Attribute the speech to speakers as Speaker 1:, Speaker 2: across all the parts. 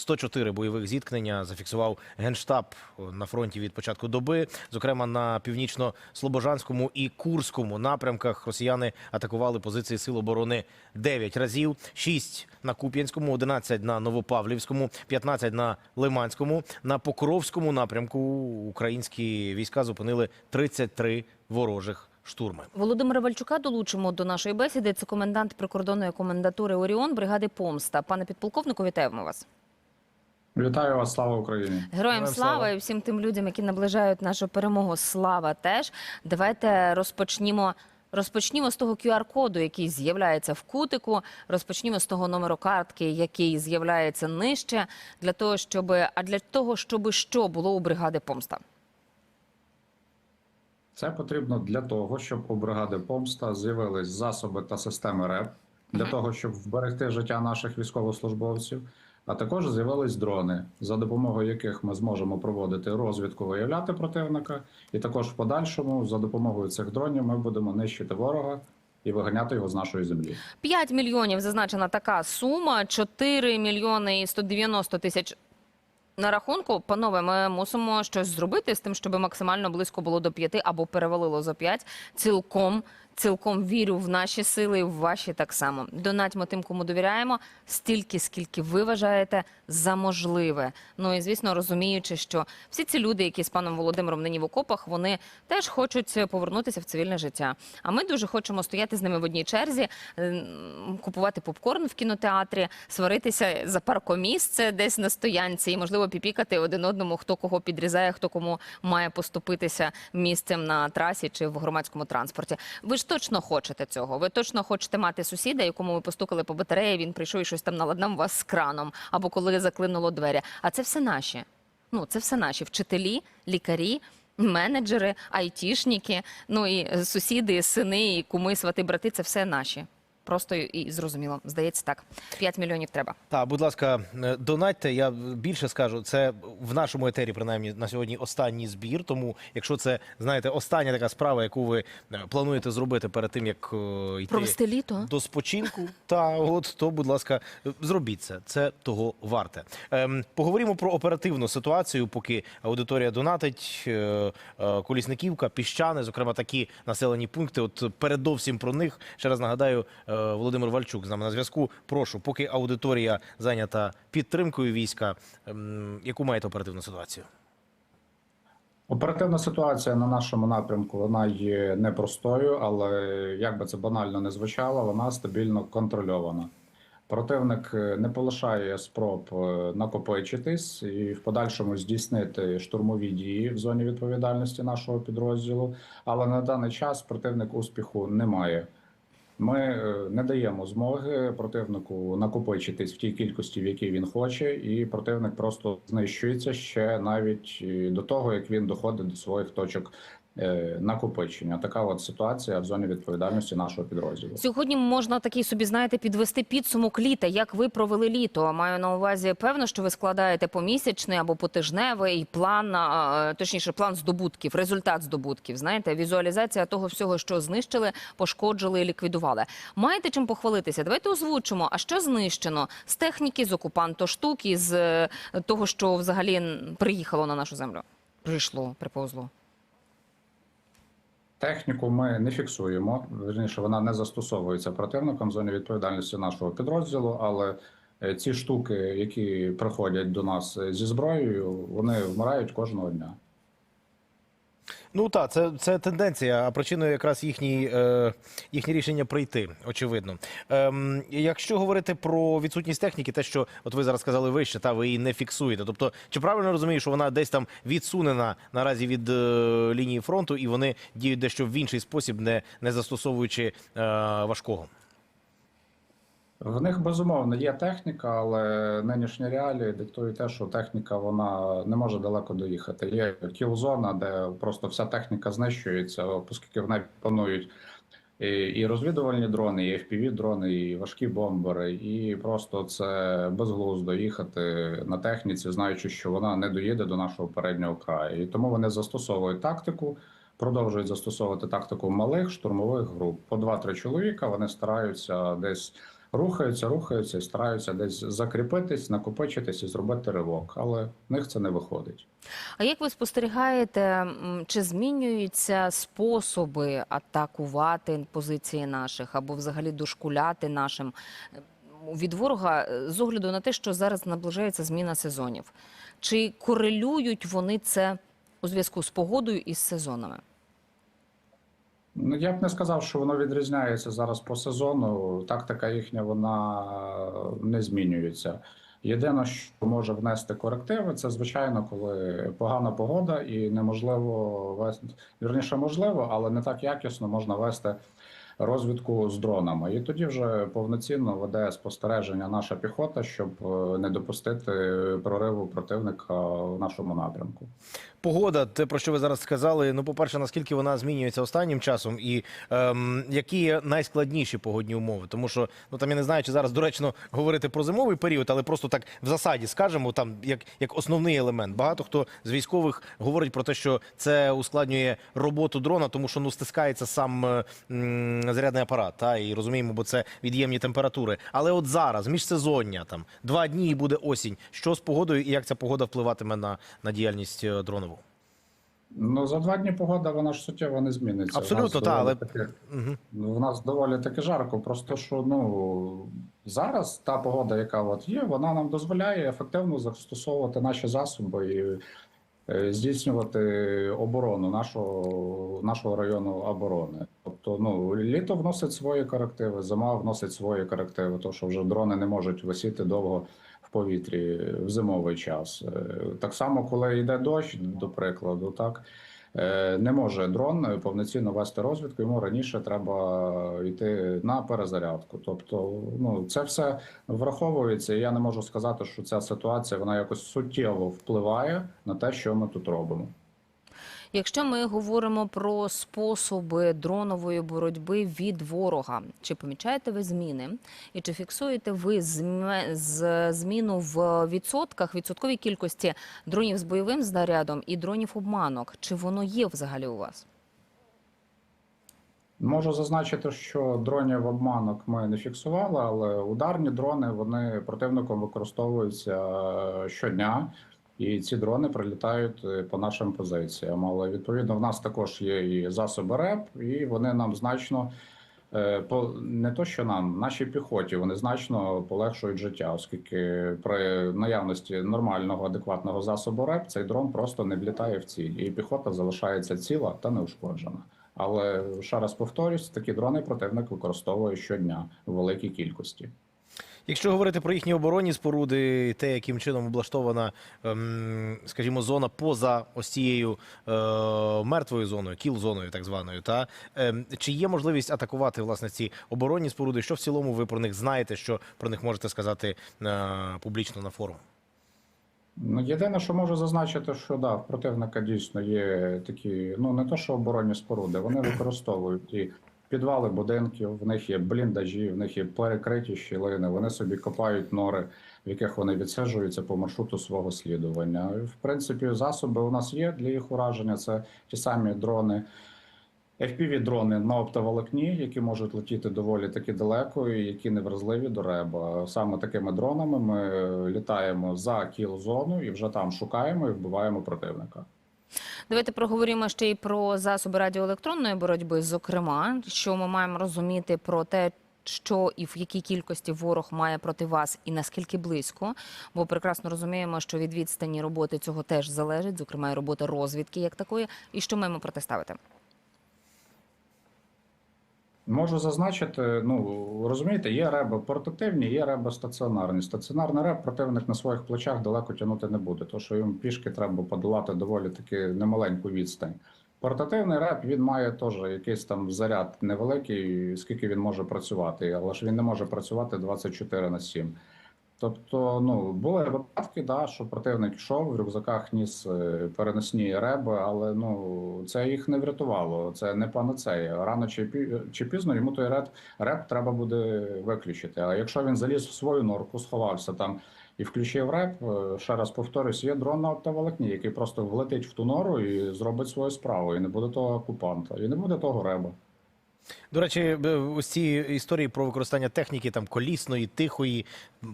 Speaker 1: 104 бойових зіткнення зафіксував генштаб на фронті від початку доби. Зокрема, на північно-слобожанському і Курському напрямках росіяни атакували позиції сил оборони 9 разів, 6 на Куп'янському, 11 на Новопавлівському, 15 на Лиманському. На Покровському напрямку українські війська зупинили 33 ворожих штурми.
Speaker 2: Володимира Вальчука долучимо до нашої бесіди. Це комендант прикордонної комендатури Оріон бригади Помста. Пане підполковнику, вітаємо вас.
Speaker 3: Вітаю вас, слава Україні!
Speaker 2: Героям слава
Speaker 1: слава.
Speaker 2: і всім тим людям, які наближають нашу перемогу. Слава теж. Давайте розпочнімо. Розпочнімо з того QR-коду, який з'являється в кутику. Розпочнімо з того номеру картки, який з'являється нижче, для того, щоб а для того, щоб що було у бригади помста.
Speaker 3: Це потрібно для того, щоб у бригади помста з'явились засоби та системи РЕП для того, щоб вберегти життя наших військовослужбовців. А також з'явились дрони, за допомогою яких ми зможемо проводити розвідку, виявляти противника, і також в подальшому за допомогою цих дронів ми будемо нищити ворога і виганяти його з нашої землі.
Speaker 2: 5 мільйонів зазначена така сума, 4 мільйони і 190 тисяч на рахунку. Панове, ми мусимо щось зробити з тим, щоб максимально близько було до 5 або перевалило за 5. Цілком, цілком вірю в наші сили, і в ваші так само. Донатьмо тим, кому довіряємо, стільки, скільки ви вважаєте за можливе. Ну і звісно, розуміючи, що всі ці люди, які з паном Володимиром нині в окопах, вони теж хочуть повернутися в цивільне життя. А ми дуже хочемо стояти з ними в одній черзі, ем, купувати попкорн в кінотеатрі, сваритися за паркомісце десь на стоянці, і можливо піпікати один одному, хто кого підрізає, хто кому має поступитися місцем на трасі чи в громадському транспорті. Ви ж точно хочете цього. Ви точно хочете мати сусіда, якому ви постукали по батареї, він прийшов і щось там наладнав вас з краном, або коли заклинуло двері. А це все наші. Ну, це все наші вчителі, лікарі. Менеджери, айтішники, ну і е, сусіди, сини, і куми, свати, брати це все наші. Просто і- зрозуміло. Здається, так. 5 мільйонів треба.
Speaker 1: Так, будь ласка, е, донатьте. Я більше скажу. Це в нашому етері, принаймні, на сьогодні останній збір. Тому, якщо це знаєте, остання така справа, яку ви е, плануєте зробити перед тим, як е, йти
Speaker 2: Провести літо.
Speaker 1: до спочинку, та от то, будь ласка, зробіть це. Це того варте. Ем, поговоримо про оперативну ситуацію, поки аудиторія донатить. Е, е, Колісниківка, піщани, зокрема, такі населені пункти. От передовсім про них ще раз нагадаю, Володимир Вальчук з нами на зв'язку. Прошу, поки аудиторія зайнята підтримкою війська, ем, яку маєте оперативну ситуацію?
Speaker 3: Оперативна ситуація на нашому напрямку вона є непростою, але як би це банально не звучало, вона стабільно контрольована. Противник е, не полишає спроб е, накопичитись і в подальшому здійснити штурмові дії в зоні відповідальності нашого підрозділу. Але на даний час противник успіху не має. Ми не даємо змоги противнику накопичитись в тій кількості, в якій він хоче, і противник просто знищується ще навіть е, до того, як він доходить до своїх точок накопичення. Така от ситуація в зоні відповідальності нашого підрозділу.
Speaker 2: Сьогодні можна такий собі, знаєте, підвести підсумок літа. Як ви провели літо? Маю на увазі, певно, що ви складаєте помісячний або потижневий план, точніше, план здобутків, результат здобутків. Знаєте, візуалізація того всього, що знищили, пошкоджили і ліквідували. Маєте чим похвалитися? Давайте озвучимо. А що знищено з техніки, з окупантоштук, із е, того, що взагалі приїхало на нашу землю? Прийшло, приповзло.
Speaker 3: Техніку ми не фіксуємо. Вірніше, вона не застосовується противником в зоні відповідальності нашого підрозділу, але е, ці штуки, які приходять до нас е, зі зброєю, вони вмирають кожного дня.
Speaker 1: Ну так, це, це тенденція, а причиною якраз їхній, е, їхнє рішення прийти, очевидно. Ем, якщо говорити про відсутність техніки, те, що от ви зараз сказали вище, та ви її не фіксуєте. Тобто, чи правильно розумію, що вона десь там відсунена наразі від е, лінії фронту, і вони діють дещо в інший спосіб, не, не застосовуючи е, важкого?
Speaker 3: В них безумовно є техніка, але нинішні реалії диктують те, що техніка вона не може далеко доїхати. Є кіл-зона, де просто вся техніка знищується, оскільки в неї панують і, і розвідувальні дрони, і fpv дрони, і важкі бомбери, і просто це безглуздо їхати на техніці, знаючи, що вона не доїде до нашого переднього краю. І тому вони застосовують тактику. Продовжують застосовувати тактику малих штурмових груп. По 2-3 чоловіка вони стараються десь рухаються, рухаються і стараються десь закріпитись, накопичитись і зробити ривок, але в них це не виходить.
Speaker 2: А як ви спостерігаєте, чи змінюються способи атакувати позиції наших або взагалі дошкуляти нашим від ворога е, з огляду на те, що зараз наближається зміна сезонів? Чи корелюють вони це у зв'язку з погодою і з сезонами?
Speaker 3: Ну, я б не сказав, що воно відрізняється зараз по сезону. Тактика їхня вона не змінюється. Єдине, що може внести корективи, це звичайно, коли погана погода і неможливо вести вірніше, можливо, але не так якісно можна вести розвідку з дронами. І тоді вже повноцінно веде спостереження наша піхота, щоб е, не допустити прориву противника в нашому напрямку.
Speaker 1: Погода, те про що ви зараз сказали. Ну, по-перше, наскільки вона змінюється останнім часом, і ем, які найскладніші погодні умови? Тому що ну там я не знаю, чи зараз доречно говорити про зимовий період, але просто так в засаді скажемо, там як, як основний елемент. Багато хто з військових говорить про те, що це ускладнює роботу дрона, тому що ну стискається сам е, м, зарядний апарат. Та і розуміємо, бо це від'ємні температури. Але от зараз, міжсезоння, там два дні і буде осінь. Що з погодою і як ця погода впливатиме на, на діяльність е, дронову?
Speaker 3: Ну за два дні погода вона ж суттєво не зміниться.
Speaker 1: Абсолютно, та,
Speaker 3: доволі
Speaker 1: але
Speaker 3: таки-
Speaker 1: Угу.
Speaker 3: Ну, В нас доволі таки жарко. Просто що ну зараз та погода, яка от є, вона нам дозволяє ефективно застосовувати наші засоби і здійснювати оборону нашого, нашого району оборони. Тобто, ну літо вносить свої корективи, зима вносить свої корективи, тому що вже дрони не можуть висіти довго в повітрі в зимовий час. Е, Так само, коли йде дощ, до прикладу, так. Е, Не може дрон повноцінно вести розвідку, йому раніше треба йти на перезарядку. Тобто, ну це все враховується. Я не можу сказати, що ця ситуація вона якось суттєво впливає на те, що ми тут робимо.
Speaker 2: Якщо ми говоримо про способи дронової боротьби від ворога, чи помічаєте ви зміни, і чи фіксуєте ви зміну в відсотках, відсотковій кількості дронів з бойовим знарядом і дронів обманок? Чи воно є взагалі у вас?
Speaker 3: Можу зазначити, що дронів обманок ми не фіксували, але ударні дрони вони противником використовуються е, щодня, і ці дрони прилітають е, по нашим позиціям. Але відповідно в нас також є і засоби РЕП, і вони нам значно е, по не то, що нам, нашій піхоті, вони значно полегшують життя, оскільки при наявності нормального адекватного засобу РЕП цей дрон просто не влітає в ціль, і піхота залишається ціла та неушкоджена. Але ще раз повторюсь, такі дрони противник використовує щодня в великій кількості.
Speaker 1: Якщо говорити про їхні оборонні споруди, те, яким чином облаштована, ем, скажімо, зона поза ось цією е, мертвою зоною, кіл-зоною, так званою, та ем, чи є можливість атакувати власне ці оборонні споруди? Що в цілому ви про них знаєте? Що про них можете сказати е, публічно на форум?
Speaker 3: Ну, єдине, що можу зазначити, що да, в противника дійсно є такі, ну не то, що оборонні споруди, вони використовують і підвали будинків, в них є бліндажі, в них є перекриті щілини, вони собі копають нори, в яких вони відсиджуються по маршруту свого слідування. В принципі, засоби у нас є для їх ураження. Це ті самі дрони. FPV-дрони на оптоволокні, які можуть летіти доволі таки далеко, і які не вразливі до реба. Саме такими дронами ми літаємо за кіл-зону і вже там шукаємо і вбиваємо противника.
Speaker 2: Давайте проговоримо ще й про засоби радіоелектронної боротьби. Зокрема, що ми маємо розуміти про те, що і в якій кількості ворог має проти вас, і наскільки близько, бо прекрасно розуміємо, що від відстані роботи цього теж залежить, зокрема і робота розвідки як такої, і що маємо протиставити.
Speaker 3: Можу зазначити, ну розумієте, є реби портативні, є реби стаціонарні. Стаціонарний реб противник на своїх плечах далеко тягнути не буде, тому що йому пішки треба подолати доволі таки немаленьку відстань. Портативний реп він має теж якийсь там заряд невеликий, скільки він може працювати, але ж він не може працювати 24 на 7. Тобто, ну були випадки, да, що противник йшов в рюкзаках ніс е, переносні реби, але ну це їх не врятувало. Це не панацея. Рано чи пі- чи пізно йому той реп, реп треба буде виключити. А якщо він заліз в свою норку, сховався там і включив реп, е, ще раз повторюсь, є дрон на оптоволокні, який просто влетить в ту нору і зробить свою справу. І не буде того окупанта, і не буде того реба.
Speaker 1: До речі, е, ось ці історії про використання техніки там колісної, тихої,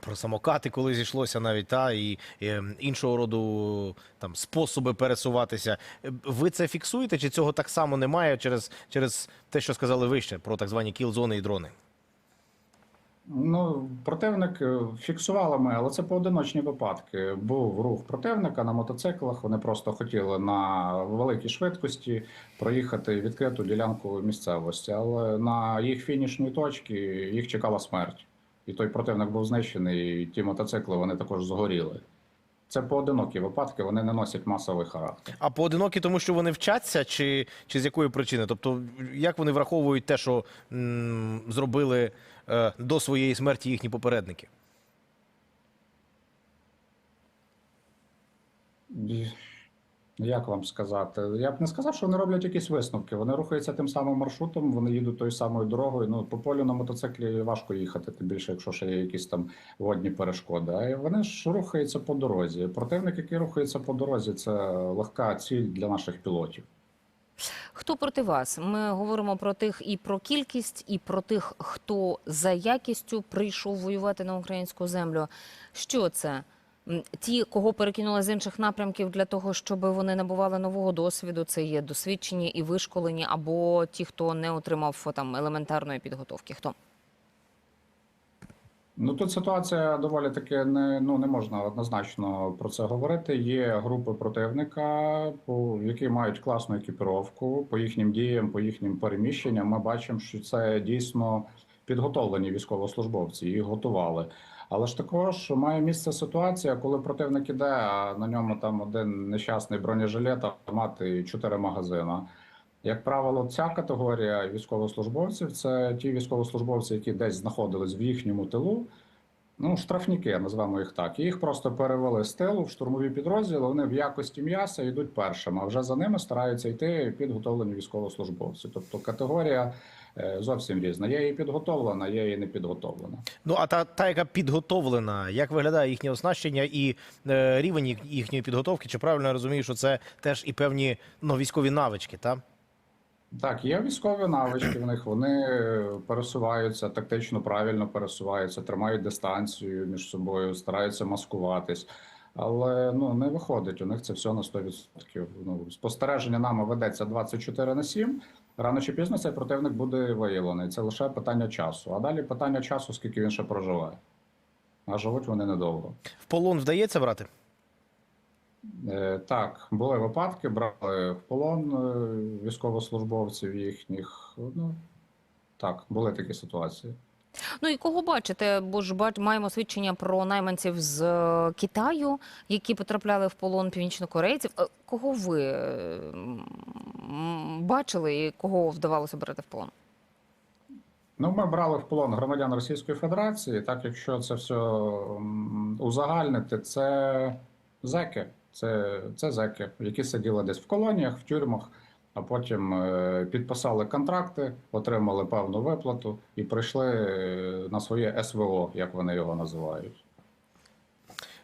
Speaker 1: про самокати, коли зійшлося навіть та і, і іншого роду там способи пересуватися. Е, Ви це фіксуєте? Чи цього так само немає через, через те, що сказали вище про так звані кіл-зони і дрони?
Speaker 3: Ну, противник е, фіксували ми, але це поодиночні випадки. Був рух противника на мотоциклах. Вони просто хотіли на великій швидкості проїхати відкриту ділянку місцевості, але на їх фінішній точці їх чекала смерть. І той противник був знищений, і ті мотоцикли вони також згоріли. Це поодинокі випадки, вони не носять масовий характер.
Speaker 1: А поодинокі, тому що вони вчаться, чи, чи з якої причини? Тобто, як вони враховують те, що м, зробили е, до своєї смерті їхні попередники?
Speaker 3: Як вам сказати? Я б не сказав, що вони роблять якісь висновки. Вони рухаються тим самим маршрутом, вони їдуть тою самою дорогою. Ну, по полю на мотоциклі важко їхати, тим більше, якщо ще є якісь там водні перешкоди. А вони ж рухаються по дорозі. Противник, який рухається по дорозі, це легка ціль для наших пілотів.
Speaker 2: Хто проти вас? Ми говоримо про тих і про кількість, і про тих, хто за якістю прийшов воювати на українську землю. Що це? Ті, кого перекинули з інших напрямків для того, щоб вони набували нового досвіду, це є досвідчені і вишколені, або ті, хто не отримав там елементарної підготовки. Хто?
Speaker 3: Ну тут ситуація доволі таки не ну не можна однозначно про це говорити. Є групи противника, по які мають класну екіпіровку по їхнім діям, по їхнім переміщенням. Ми бачимо, що це дійсно підготовлені військовослужбовці, їх готували. Але ж також має місце ситуація, коли противник іде, а на ньому там один нещасний бронежилет, автомат і чотири магазина. Як правило, ця категорія військовослужбовців це ті військовослужбовці, які десь знаходились в їхньому тилу. Ну, штрафніки, назвемо їх так. Їх просто перевели з тилу в штурмові підрозділи. Вони в якості м'яса йдуть першими, а вже за ними стараються йти підготовлені військовослужбовці. Тобто категорія е, зовсім різна. Є і підготовлена, є і не підготовлена.
Speaker 1: Ну, а та, та, яка підготовлена, як виглядає їхнє оснащення і е, рівень їхньої підготовки? Чи правильно я розумію, що це теж і певні ну, військові навички, так?
Speaker 3: Так, є військові навички в них. Вони пересуваються тактично правильно пересуваються, тримають дистанцію між собою, стараються маскуватись. Але ну не виходить. У них це все на 100%. Ну спостереження нами ведеться 24 на 7. Рано чи пізно цей противник буде виявлений. Це лише питання часу. А далі питання часу, скільки він ще проживає. А живуть вони недовго.
Speaker 1: В полон вдається брати?
Speaker 3: Е, Так, були випадки, брали в полон е, військовослужбовців їхніх. Ну так, були такі ситуації.
Speaker 2: Ну і кого бачите? Бо ж бач, маємо свідчення про найманців з е, Китаю, які потрапляли в полон північнокорейців. Кого ви бачили і кого вдавалося брати в полон?
Speaker 3: Ну, ми брали в полон громадян Російської Федерації. Так, якщо це все узагальнити, це зеки. Це, це зеки, які сиділи десь в колоніях, в тюрмах, а потім е, підписали контракти, отримали певну виплату і прийшли е, на своє СВО, як вони його називають.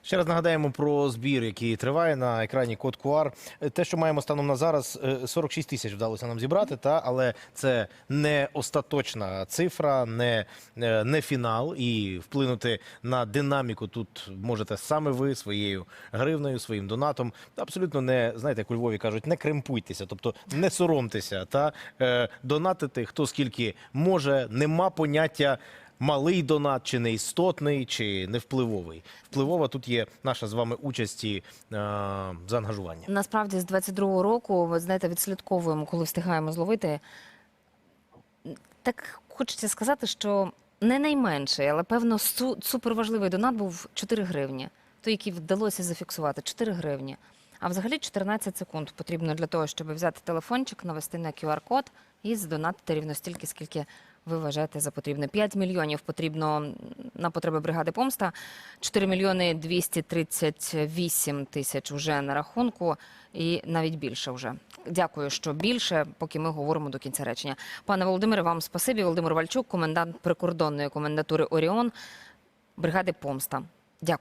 Speaker 1: Ще раз нагадаємо про збір, який триває на екрані код QR. Е, Те, що маємо станом на зараз, е, 46 тисяч вдалося нам зібрати, та але це не остаточна цифра, не, е, не фінал. І вплинути на динаміку тут можете саме ви своєю гривнею, своїм донатом. Абсолютно не знаєте, як у Львові кажуть, не кремпуйтеся, тобто не соромтеся та е, донатити хто скільки може. Нема поняття малий донат, чи неістотний, чи невпливовий. Впливова тут є наша з вами участь і е, заангажування.
Speaker 2: Насправді з 22-го року, ви знаєте, відслідковуємо, коли встигаємо зловити. Так хочеться сказати, що не найменший, але певно су- суперважливий донат був 4 гривні. Той, який вдалося зафіксувати 4 гривні. А взагалі 14 секунд потрібно для того, щоб взяти телефончик, навести на QR-код і здонатити рівно стільки, скільки ви вважаєте за потрібне. 5 мільйонів потрібно на потреби бригади помста, 4 мільйони 238 тисяч вже на рахунку, і навіть більше вже. Дякую, що більше, поки ми говоримо до кінця речення. Пане Володимире, вам спасибі. Володимир Вальчук, комендант прикордонної комендатури Оріон, бригади помста. Дякую.